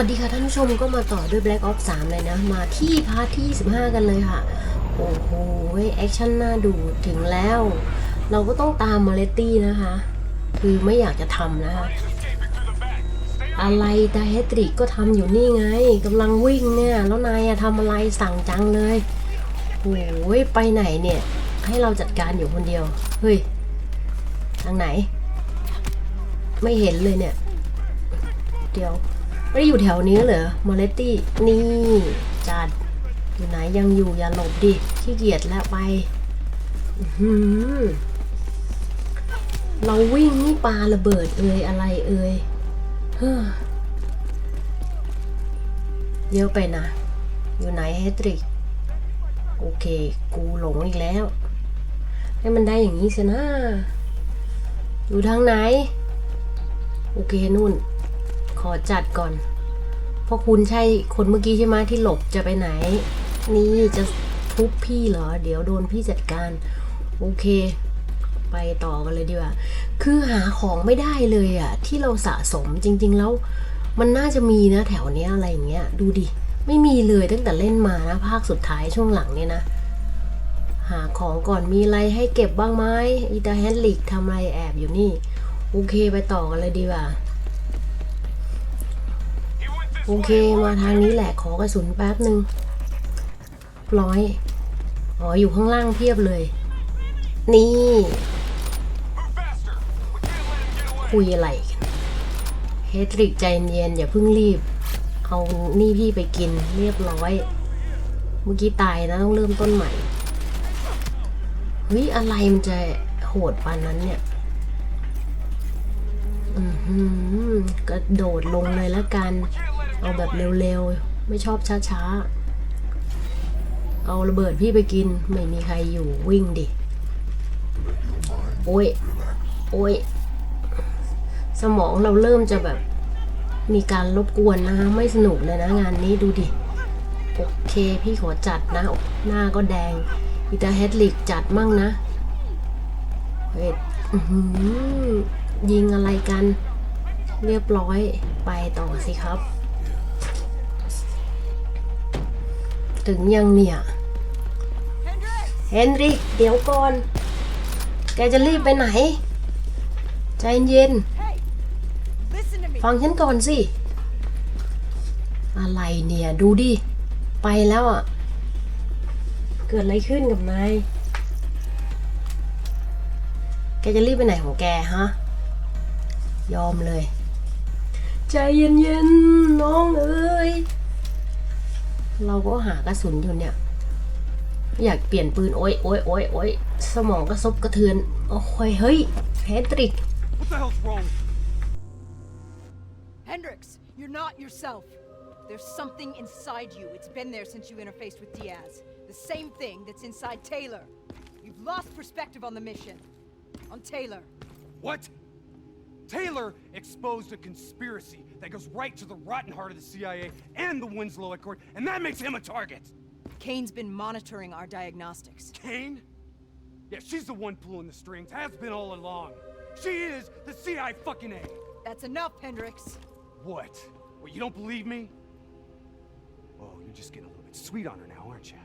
วัสดีค่ะท่านผู้ชมก็มาต่อด้วย Black Ops 3 เลยนะ มาที่พาร์ทที่ 15 กันเลยค่ะ โอ้โหแอคชั่นน่าดูถึงแล้ว เราก็ต้องตามมาเลตตี้นะคะ คือไม่อยากจะทำนะคะ อะไรตาเฮตริกก็ทำอยู่นี่ไงกำลังวิ่งเนี่ย แล้วนายทำอะไรสั่งจังเลยโอ้ยไปไหนเนี่ย ให้เราจัดการอยู่คนเดียว เฮ้ย ทางไหน ไม่เห็นเลยเนี่ย เดี๋ยว ไม่ได้อยู่แถวนี้เหรอมอเลตตี้นี่จัดอยู่ไหนยังอยู่อย่าหลบดิขี้เกียจแล้วไปหือเราวิ่งนี่ปลาระเบิดเอ่ยอะไรเอ่ยเฮ้อเยอะไปนะ อยู่ไหนเฮตริก โอเค กูหลงอีกแล้ว ให้มันได้อย่างนี้สินะ อยู่ทางไหน โอเค นู่น ขอจัดก่อนเพราะคุณใช่คนเมื่อกี้ใช่ไหมที่หลบจะไปไหน นี่จะทุบพี่เหรอ เดี๋ยวโดนพี่จัดการ โอเค ไปต่อกันเลยดีกว่า คือหาของไม่ได้เลยอะที่เราสะสมจริง ๆ แล้ว มันน่าจะมีนะแถวเนี้ยอะไรอย่างเงี้ย ดูดิ ไม่มีเลยตั้งแต่เล่นมานะ ภาคสุดท้ายช่วงหลังเนี่ยนะ หาของก่อนมีอะไรให้เก็บบ้างไหมอีตาแฮนลิกทำอะไรแอบอยู่นี่ โอเคไปต่อกันเลยดีกว่า โอเค มาทางนี้แหละขอกระสุนแป๊บหนึ่งร้อย อ๋อ อยู่ข้างล่างเพียบเลย นี่คุยอะไรกันเฮตริกใจเย็นอย่าเพิ่งรีบ เอานี่พี่ไปกินเรียบร้อย เมื่อกี้ตายนะต้องเริ่มต้นใหม่เฮ้ยอะไรมันจะโหดปานนั้นเนี่ยอือหือกระโดดลงเลยแล้วกัน เอาแบบเร็วๆ ไม่ชอบช้าๆ เอาระเบิดพี่ไปกิน ไม่มีใครอยู่วิ่งดิ โอ้ย โอ้ย สมองเราเริ่มจะแบบ มีการรบกวนนะ ไม่สนุกเลยนะงานนี้ดูดิ โอเค พี่ขอจัดนะ หน้าก็แดงอีตาเฮดลิกจัดมั่งนะเฮ้ยยิงอะไรกัน เรียบร้อยไปต่อสิครับ ถึงยังเนี่ย เฮนริก เดี๋ยวก่อน แกจะรีบไปไหน ใจเย็น ฟังฉันก่อนสิ อะไรเนี่ย ดูดิ ไปแล้วอะ เกิดอะไรขึ้นกับนาย แกจะรีบไปไหนของแกฮะ ยอมเลย ใจเย็นๆน้องเอ้ย เราก็หากระสุนอยู่เนี่ย อยากเปลี่ยนปืนโอ๊ยโอ๊ยโอ๊ยโอ๊ยสมองกระซบกระเทือน โอ้ยเฮ้ยแพทริก What the hell's wrong? Hendrix, you're not yourself. There's something inside you. It's been there since you interfaced with Diaz. The same thing that's inside Taylor. You've lost perspective on the mission. On Taylor. What? Taylor exposed a conspiracy that goes right to the rotten heart of the CIA and the Winslow Accord, and that makes him a target. Kane's been monitoring our diagnostics. Kane? Yeah, she's the one pulling the strings, has been all along. She is the CI fucking A. That's enough, Hendrix. What? What, you don't believe me? Oh, you're just getting a little bit sweet on her now, aren't you?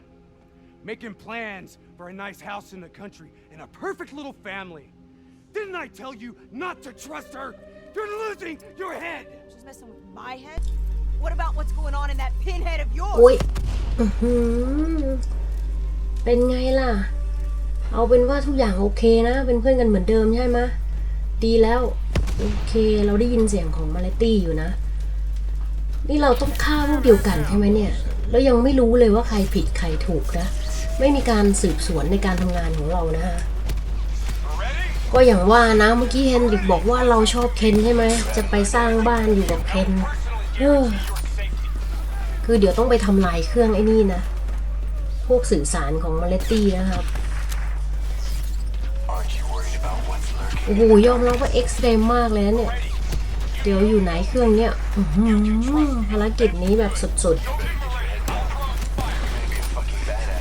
Making plans for a nice house in the country and a perfect little family. Didn't I tell you not to trust her? You're losing your head! She's messing with my head? What about what's going on in that pinhead of yours? โอ้ยอื้อหือเป็นไงล่ะ เอาเป็นว่าทุกอย่างโอเคนะ เป็นเพื่อนกันเหมือนเดิมใช่ไหมะดีแล้ว โอเค เราได้ยินเสียงของมาเลตี้อยู่นะ นี่เราต้องฆ่าพวกเดียวกันใช่ไหมเนี่ย แล้วยังไม่รู้เลยว่าใครผิดใครถูกนะ ไม่มีการสืบสวนในการทำงานของเรานะฮะ ก็อย่างว่านะเมื่อกี้เฮนริกบอกว่าเราชอบเคนใช่ไหมจะไปสร้างบ้านอยู่กับเคนเออคือเดี๋ยวต้องไปทำลายเครื่องไอ้นี่นะ พวกสื่อสารของมาเลตตี้นะครับโอ้โหยอมรับว่าเอ็กซ์เรมมากเลยเนี่ย เดี๋ยวอยู่ไหนเครื่องเนี้ยภารกิจนี้แบบสุดๆ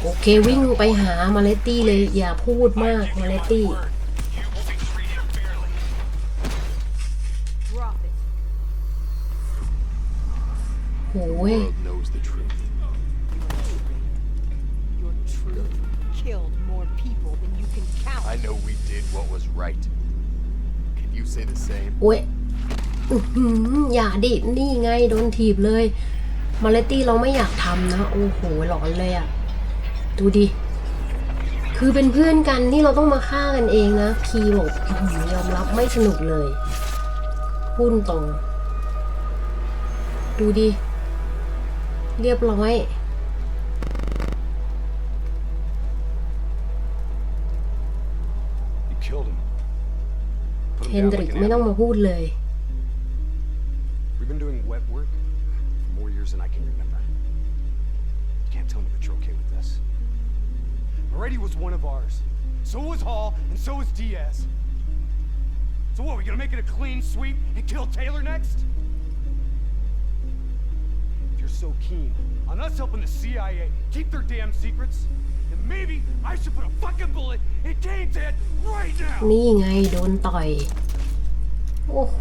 โอเควิ่งไปหามาเลตตี้เลยอย่าพูดมากมาเลตตี้ โห The ย world knows the truth. Your truth killed more people than you can count. I know we did what was right. Can you say the same? โอ้ยอื้อหืออย่าดินี่ไงโดนถีบเลยมาเลตี้เราไม่อยากทำนะ โอ้โหหลอนเลยอะดูดิ คือเป็นเพื่อนกันนี่เราต้องมาฆ่ากันเองนะ พีบอกอื้อหือยอมรับไม่สนุกเลยพูดตรง ดูดิ เรียบร้อย You killed him. Put เฮ him น down ดริก like an ไม่ต้อง animal. มาพูดเลย We've been doing wet work for more years than I can remember. You can't tell me that you're okay with this. Moretti was one of ours. So was Hall, and so was Diaz. So what, we gonna make it a clean sweep and kill Taylor next? If you're so keen on us helping the CIA keep their damn secrets, then maybe I should put a fucking bullet in Kane's head right now! นี่ไงโดนต่อย โอ้โห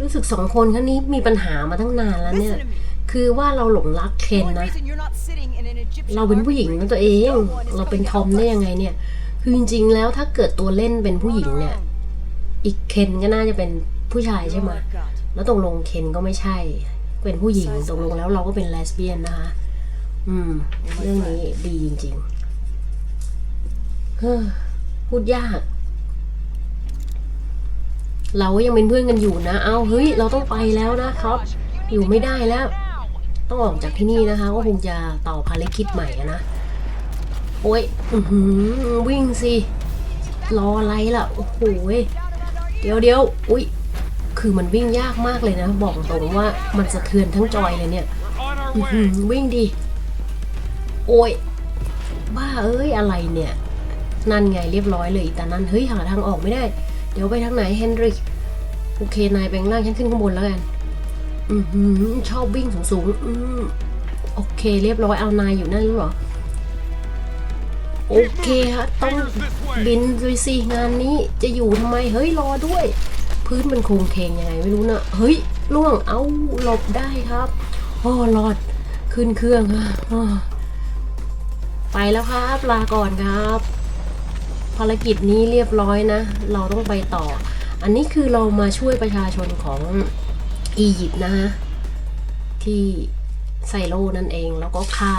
รู้สึกสองคนคันนี้มีปัญหามาตั้งนานแล้วเนี่ย Listen to me. คือว่าเราหลงรักเคน The only นะ reason you're not sitting in an Egyptian เราเป็นผู้หญิง army นะ is ตัวเอง because no one is เราเป็น coming ทอม to ได้ help ยังไงเนี่ย คือจริงๆแล้วถ้าเกิดตัวเล่นเป็นผู้หญิง us. เนี่ย อีกเคนก็น่าจะเป็นผู้ชายใช่ไหม You're all I've got. แล้วตกลงเคนก็ไม่ใช่ เป็นผู้หญิงตกลงแล้วเราก็เป็นเลสเบี้ยนนะคะ อืม เรื่องนี้ดีจริงๆเฮ้อพูดยาก เราก็ยังเป็นเพื่อนกันอยู่นะ เอาเฮ้ย เราต้องไปแล้วนะครับ อยู่ไม่ได้แล้ว ต้องออกจากที่นี่นะคะ ก็คงจะต่อภารกิจใหม่อะนะ โอ้ยอือหือวิ่งสิ รออะไรล่ะ โอ้โหยเดี๋ยวเดี๋ยวอุ้ย คือมันวิ่งยากมากเลยนะ บอกตรงว่ามันสะเทือนทั้งจอยเลยเนี่ยวิ่งดิโอ้ย บ้าเอ้ยอะไรเนี่ย นั่นไงเรียบร้อยเลยแต่นั้นเฮ้ยหาทางออกไม่ได้ เดี๋ยวไปทางไหนเฮนริกโอเคนายแปลงร่างฉันขึ้นข้างบนแล้วกันอือหือชอบวิ่งสูงๆอืมโอเคเรียบร้อยเอานายอยู่นั่นหรือเปล่าโอเคฮะต้องบินด้วยสิงานนี้จะอยู่ทำไมเฮ้ยรอด้วย พื้นมันโครงเคงยังไงไม่รู้นะเฮ้ยล่วงเอาหลบได้ครับโอ้รอดขึ้นเครื่องอ้อไปแล้วครับลาก่อนครับ ภารกิจนี้เรียบร้อยนะ เราต้องไปต่อ อันนี้คือเรามาช่วยประชาชนของอียิปต์นะฮะที่ไซโลนั่นเองแล้วก็ฆ่า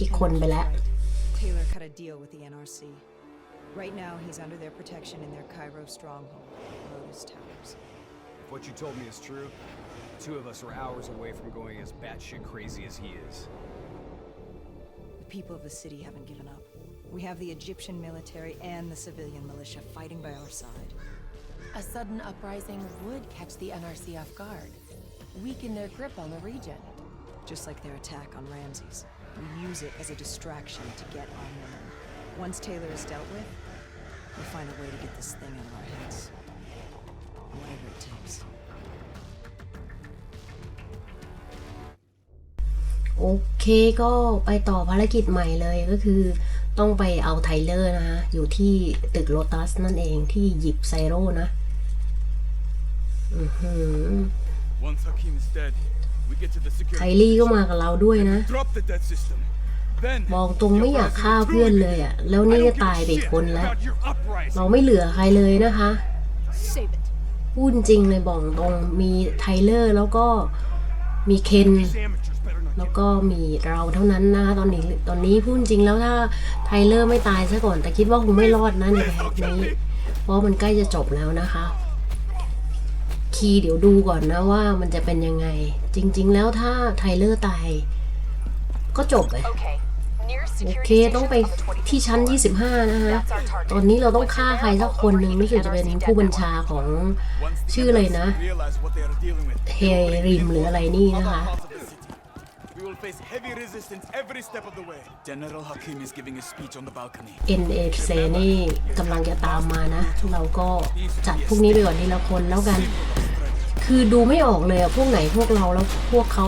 อีกคนไปแล้ว Taylor cut a deal with the NRC. Right now, he's under their protection in their Cairo stronghold, Lotus Towers. If what you told me is true, the two of us are hours away from going as batshit crazy as he is. The people of the city haven't given up. We have the Egyptian military and the civilian militia fighting by our side. A sudden uprising would catch the NRC off guard, weaken their grip on the region. Just like their attack on Ramses. We use it as a distraction to get on them. Once Taylor is dealt with, we'll find a way to get this thing out of our heads. Whatever it takes. โอเคก็ไปต่อภารกิจใหม่เลยก็คือต้องไปเอาไทเลอร์นะคะอยู่ที่ตึกโลตัสนั่นเองที่หยิบไซโร่นะอือหือ Once Hakim is dead, we get to the ไค security. ลี่ก็มากับเราด้วยนะ Drop the dead system. Then บอกตรงไม่อยากฆ่าเพื่อนเลยอะ่ะ แล้ว I นี่ don't ก็ give ตาย a ไปอีก shit คนแล้ว about your uprising. เราไม่เหลือใครเลยนะคะ Save it. พูดจริงเลยบอกตรงมีไทเลอร์แล้วก็มีเคนแล้วก็มีเราเท่านั้นนะตอนนี้ตอนนี้พูดจริงแล้วถ้าไทเลอร์ไม่ตายซะก่อนแต่คิดว่าคงไม่รอดนะในแผนนี้ เพราะมันใกล้จะจบแล้วนะคะ คีเดี๋ยวดูก่อนนะว่ามันจะเป็นยังไง จริง ๆ แล้วถ้าไทเลอร์ตาย ก็จบเลย Okay. โอ security เคต้องไป station on ที่ชั้น 25 นะคะ That's our target. ตอนนี้เราต้องฆ่าใครสักคนหนึ่งรู้สึกจะเป็นผู้บัญชาของ once the ชื่อเลยนะ NRC realize what they are dealing with, เฮริมหรืออะไรนี่นะคะ other parts of the city. We will face heavy resistance every step of the way. General Hakim is giving a speech on the balcony. NHC นี่กำลังจะตามมานะ เราก็จัดพวกนี้ไปก่อนทีละคนแล้วกัน คือดูไม่ออกเลยอะพวกไหนพวกเราแล้วพวกเขา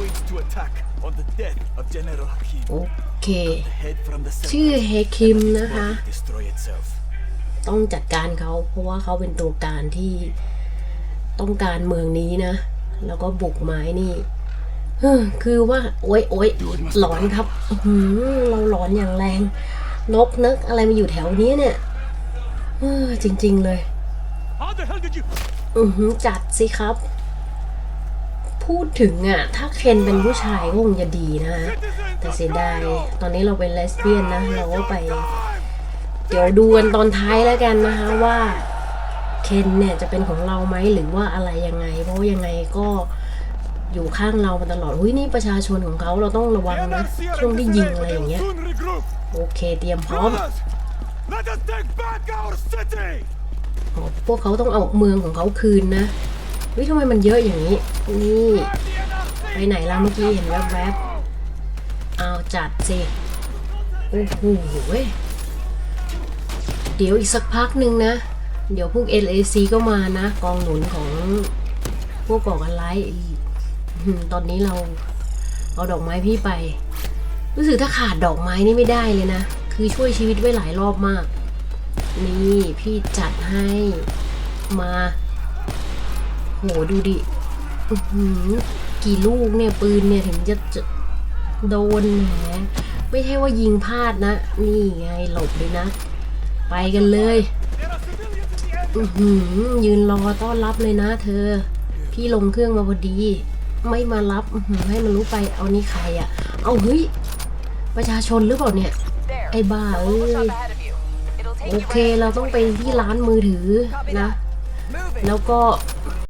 Cairo waits to attack on the death of General Hakim. โอเค Head from the ชื่อ center. เฮคิมนะคะ Body destroy itself. ต้องจัดการเขาเพราะว่าเขาเป็นตัวการที่ต้องการเมืองนี้นะ แล้วก็บุกไม้นี่เฮ้อคือว่า โอ๊ยโอ๊ยหลอนครับอื้อหือเราหลอนอย่างแรง นกนึกอะไรมาอยู่แถวนี้เนี่ยเออจริง ๆ เลย How the hell did you... อือหือจัดสิครับ พูดถึงอะ ถ้าเคนเป็นผู้ชายก็คงจะดีนะแต่เสียดาย ตอนนี้เราเป็นเลสเบี้ยนนะ เราก็ไป เดี๋ยวดูกันตอนท้ายแล้วกันนะคะว่า เคนเนี่ยจะเป็นของเราไหมหรือว่าอะไรยังไง เพราะว่ายังไงก็อยู่ข้างเรามาตลอด หุ้ยนี่ประชาชนของเขาเราต้องระวังนะ ช่วงที่ยิงอะไรอย่างเงี้ย Soon regroup. โอเคเตรียมพร้อม Brothers, let us take back our city. อ๋อพวกเขาต้องเอาเมืองของเขาคืนนะ วิทำไมมันเยอะอย่างนี้ นี่ไปไหนล่ะเมื่อกี้เห็นแวบๆเอาจัดสิโอ้โหเว้เดี๋ยวอีกสักพักหนึ่งนะ เดี๋ยวพวก LAC ก็มานะ กองหนุนของพวกก่อการร้ายตอนนี้เราเอาดอกไม้พี่ไป รู้สึกถ้าขาดดอกไม้นี่ไม่ได้เลยนะ คือช่วยชีวิตไว้หลายรอบมาก นี่พี่จัดให้มา โหดูดิอือหือกี่ลูกเนี่ยปืนเนี่ยถึงจะจะโดนแหมไม่ใช่ว่ายิงพลาดนะ นี่ไงหลบเลยนะ ไปกันเลยอือหือยืนรอต้อนรับเลยนะ เธอ พี่ลงเครื่องมาพอดี ไม่มารับให้มันรู้ไปเอานี่ใครอะ่ะเอาเฮ้ยประชาชนหรือเปล่าเนี่ย ไอ้บ้าเอ้ยโอเคเราต้องไปที่ร้านมือถือนะ แล้วก็